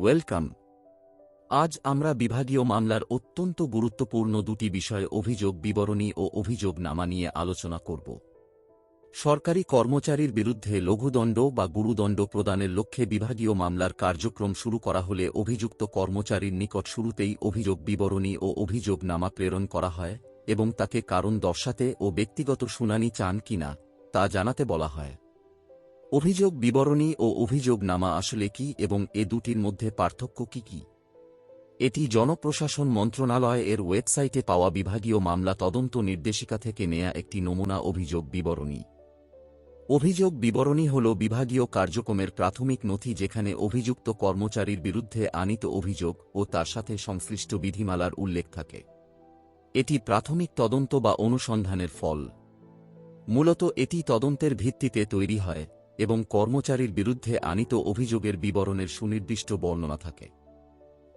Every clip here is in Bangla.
ওয়েলকাম। আজ আমরা বিভাগীয় মামলার অত্যন্ত গুরুত্বপূর্ণ দুটি বিষয়ে অভিযোগ বিবরণী ও অভিযোগ নামা নিয়ে আলোচনা করব। সরকারি কর্মচারীর বিরুদ্ধে লঘুদণ্ড বা গুরুদণ্ড প্রদানের লক্ষ্যে বিভাগীয় মামলার কার্যক্রম শুরু করা হলে অভিযুক্ত কর্মচারীর নিকট শুরুতেই অভিযোগ বিবরণী ও অভিযোগ নামা প্রেরণ করা হয় এবং তাকে কারণ দর্শাতে ও ব্যক্তিগত শুনানি চান কিনা তা জানাতে বলা হয়। অভিযোগ বিবরণী ও অভিযোগ নামা আসলে কি এবং এ দুটির মধ্যে পার্থক্য কি কি? এটি জনপ্রশাসন মন্ত্রণালয় এর ওয়েবসাইটে পাওয়া বিভাগীয় মামলা তদন্ত নির্দেশিকা থেকে নেয়া একটি নমুনা অভিযোগ বিবরণী। অভিযোগ বিবরণী হল বিভাগীয় কার্যক্রমের প্রাথমিক নথি যেখানে অভিযুক্ত কর্মচারীর বিরুদ্ধে আনিত অভিযোগ ও তার সাথে সংশ্লিষ্ট বিধিমালার উল্লেখ থাকে। এটি প্রাথমিক তদন্ত বা অনুসন্ধানের ফল। মূলত এটি তদন্তের ভিত্তিতে তৈরি হয়। এবং কর্মচারীর বিরুদ্ধে আনিত অভিযোগের বিবরণের সুনির্দিষ্ট বর্ণনা থাকে।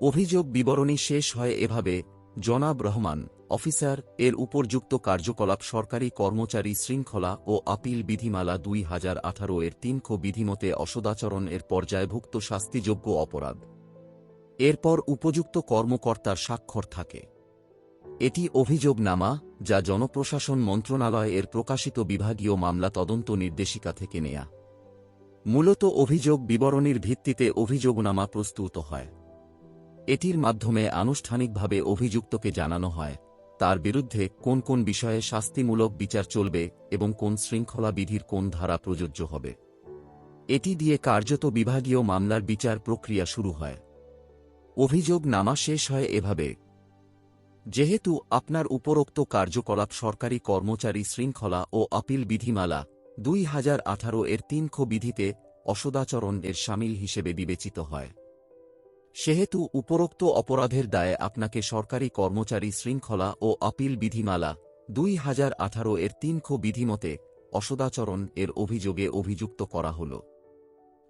অভিযোগ বিবরণী শেষ হয় এভাবে, জনাব রহমান, অফিসার, এর উপরযুক্ত কার্যকলাপ সরকারি কর্মচারী শৃঙ্খলা ও আপিল বিধিমালা দুই হাজার আঠারো এর তিন খ বিধিমতে অসদাচরণ এর পর্যায়ভুক্ত শাস্তিযোগ্য অপরাধ। এরপর উপযুক্ত কর্মকর্তার স্বাক্ষর থাকে। এটি অভিযোগনামা, যা জনপ্রশাসন মন্ত্রণালয় এর প্রকাশিত বিভাগীয় মামলা তদন্ত নির্দেশিকা থেকে নেয়া। মূলত অভিযোগ বিবরণীর ভিত্তিতে অভিযোগনামা প্রস্তুত হয়। এটির মাধ্যমে আনুষ্ঠানিকভাবে অভিযুক্তকে জানানো হয়, তার বিরুদ্ধে কোন কোন বিষয়ে শাস্তিমূলক বিচার চলবে এবং কোন শৃঙ্খলা বিধির কোন ধারা প্রযোজ্য হবে। এটি দিয়ে কার্যত বিভাগীয় মামলার বিচার প্রক্রিয়া শুরু হয়। অভিযোগ নামা শেষ হয় এভাবে। যেহেতু আপনার উপরোক্ত কার্যকলাপ সরকারি কর্মচারী শৃঙ্খলা ও আপিল বিধিমালা দুই হাজার আঠারো এর তিন খ বিধিতে অসদাচরণ এর সামিল হিসেবে বিবেচিত হয়। সেহেতু উপরোক্ত অপরাধের দায়ে আপনাকে সরকারি কর্মচারী শৃঙ্খলা ও আপিল বিধিমালা দুই হাজার আঠারো এর তিন খ বিধিমতে অসদাচরণ এর অভিযোগে অভিযুক্ত করা হল।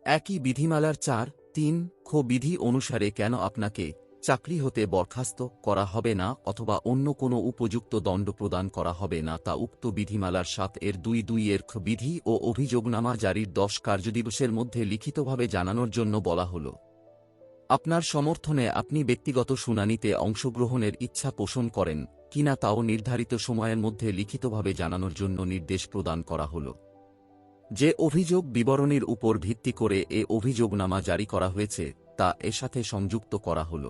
একই বিধিমালার চার, তিন খ বিধি অনুসারে কেন আপনাকে চাকরি হতে বরখাস্ত করা হবে না অথবা অন্য কোনো উপযুক্ত দণ্ড প্রদান করা হবে না তা উক্ত বিধিমালার সাত এর দুই দুই এর বিধি ও অভিযোগনামা জারির দশ কার্যদিবসের মধ্যে লিখিতভাবে জানানোর জন্য বলা হল। আপনার সমর্থনে আপনি ব্যক্তিগত শুনানিতে অংশগ্রহণের ইচ্ছা পোষণ করেন কিনা তাও নির্ধারিত সময়ের মধ্যে লিখিতভাবে জানানোর জন্য নির্দেশ প্রদান করা হল। যে অভিযোগ বিবরণীর উপর ভিত্তি করে এ অভিযোগনামা জারি করা হয়েছে, তা এর সাথে সংযুক্ত করা হল।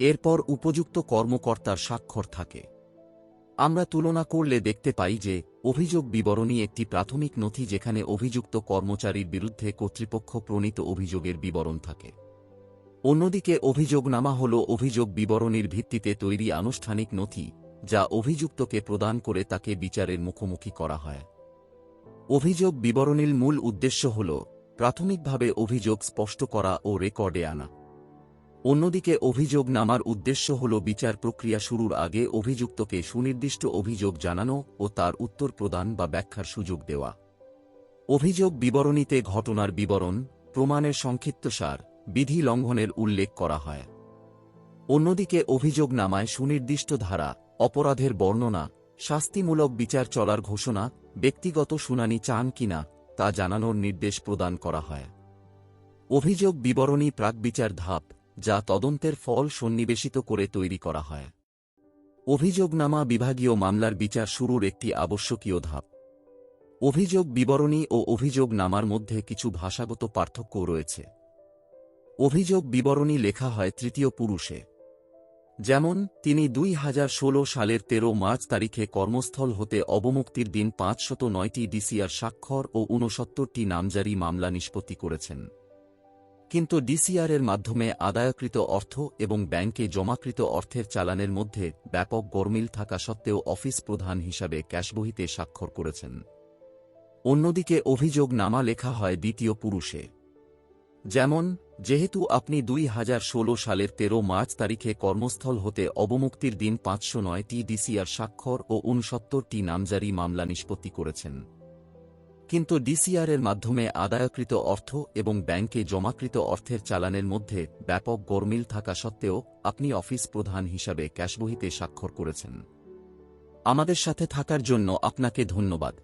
এরপর উপযুক্ত কর্মকর্তার স্বাক্ষর থাকে। আমরা তুলনা করলে দেখতে পাই যে, অভিযোগ বিবরণী একটি প্রাথমিক নথি যেখানে অভিযুক্ত কর্মচারীর বিরুদ্ধে কর্তৃপক্ষ প্রণীত অভিযোগের বিবরণ থাকে। অন্যদিকে অভিযোগনামা হল অভিযোগ বিবরণীর ভিত্তিতে তৈরি আনুষ্ঠানিক নথি, যা অভিযুক্তকে প্রদান করে তাকে বিচারের মুখোমুখি করা হয়। অভিযোগ বিবরণীর মূল উদ্দেশ্য হল, প্রাথমিকভাবে অভিযোগ স্পষ্ট করা ও রেকর্ডে আনা। অন্যদিকে অভিযোগ নামার উদ্দেশ্য হল বিচার প্রক্রিয়া শুরুর আগে অভিযুক্তকে সুনির্দিষ্ট অভিযোগ জানানো ও তার উত্তর প্রদান বা ব্যাখ্যার সুযোগ দেওয়া। অভিযোগ বিবরণীতে ঘটনার বিবরণ, প্রমাণের সংক্ষিপ্তসার বিধি লঙ্ঘনের উল্লেখ করা হয়। অন্যদিকে অভিযোগ নামায় সুনির্দিষ্ট ধারা, অপরাধের বর্ণনা, শাস্তিমূলক বিচার চলার ঘোষণা, ব্যক্তিগত শুনানি চান কিনা তা জানানোর নির্দেশ প্রদান করা হয়। অভিযোগ বিবরণী প্রাকবিচার ধাপ যা তদন্তের ফল সন্নিবেশিত করে তৈরি করা হয়। অভিযোগনামা বিভাগীয় মামলার বিচার শুরুর একটি আবশ্যকীয় ধাপ। অভিযোগ বিবরণী ও অভিযোগ নামার মধ্যে কিছু ভাষাগত পার্থক্য রয়েছে। অভিযোগ বিবরণী লেখা হয় তৃতীয় পুরুষে। যেমন, তিনি দুই হাজার ষোলো সালের তেরো মার্চ তারিখে কর্মস্থল হতে অবমুক্তির দিন পাঁচশত নয়টি ডিসিআর স্বাক্ষর ও ঊনসত্তরটি নামজারি মামলা নিষ্পত্তি করেছেন। কিন্তু ডিসিআরের মাধ্যমে আদায়কৃত অর্থ এবং ব্যাংকে জমাকৃত অর্থের চালানের মধ্যে ব্যাপক গরমিল থাকা সত্ত্বেও অফিস প্রধান হিসাবে ক্যাশবহিতে স্বাক্ষর করেছেন। অন্যদিকে অভিযোগ নামা লেখা হয় দ্বিতীয় পুরুষে। যেমন, যেহেতু আপনি দুই হাজার ষোলো সালের তেরো মার্চ তারিখে কর্মস্থল হতে অবমুক্তির দিন পাঁচশো নয়টি ডিসিআর স্বাক্ষর ও উনসত্তরটি নামজারি মামলা নিষ্পত্তি করেছেন। কিন্তু ডিসিআরের মাধ্যমে আদায়কৃত অর্থ এবং ব্যাংকে জমাকৃত অর্থের চালানের মধ্যে ব্যাপক গরমিল থাকা সত্ত্বেও আপনি অফিস প্রধান হিসাবে ক্যাশবহিতে স্বাক্ষর করেছেন। আমাদের সাথে থাকার জন্য আপনাকে ধন্যবাদ।